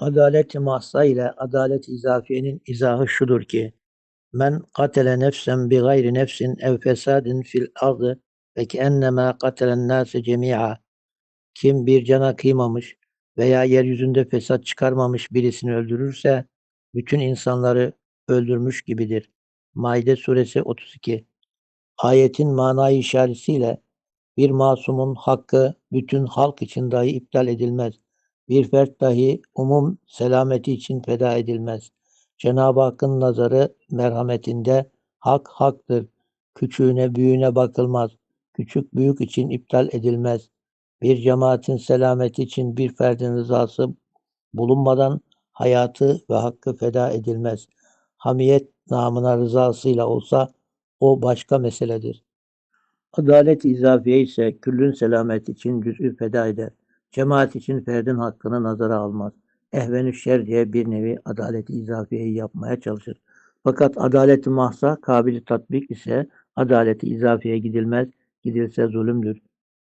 Adalet-i mahsa ile adalet-i izafiyenin izahı şudur ki, men katele nefsen bi gayri nefsin ev fesadin fil ardı ve keennema katelen nase cemi'a. Kim bir cana kıymamış veya yeryüzünde fesat çıkarmamış birisini öldürürse, bütün insanları öldürmüş gibidir. Maide suresi 32 Ayetin manayı işaretiyle bir masumun hakkı bütün halk için dahi iptal edilmez. Bir fert dahi umum selameti için feda edilmez. Cenab-ı Hakk'ın nazarı merhametinde hak haktır. Küçüğüne büyüğüne bakılmaz. Küçük büyük için iptal edilmez. Bir cemaatin selameti için bir ferdin rızası bulunmadan hayatı ve hakkı feda edilmez. Hamiyet namına rızasıyla olsa o başka meseledir. Adalet-i izafiye ise küllün selamet için cüz'ü feda eder. Cemaat için ferdin hakkını nazara almaz. Ehvenü şer diye bir nevi adalet-i izafiyeyi yapmaya çalışır. Fakat adalet-i mahsa kabili tatbik ise adalet-i izafiyeye gidilmez, gidilse zulümdür.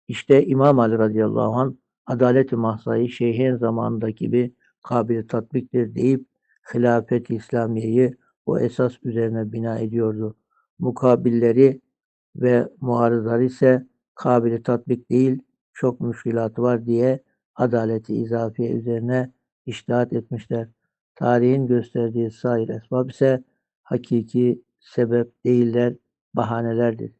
İşte İmam Ali radıyallahu anh adalet-i mahsayı şeyhin zamanındaki gibi kabili tatbiktir deyip hilafet-i İslamiye'yi o esas üzerine bina ediyordu. Mukabilleri ve muarızları ise kabili tatbik değil, çok müşkilatı var diye adaleti izafiye üzerine iştihat etmişler. Tarihin gösterdiği sair esbab ise hakiki sebep değiller, bahanelerdir.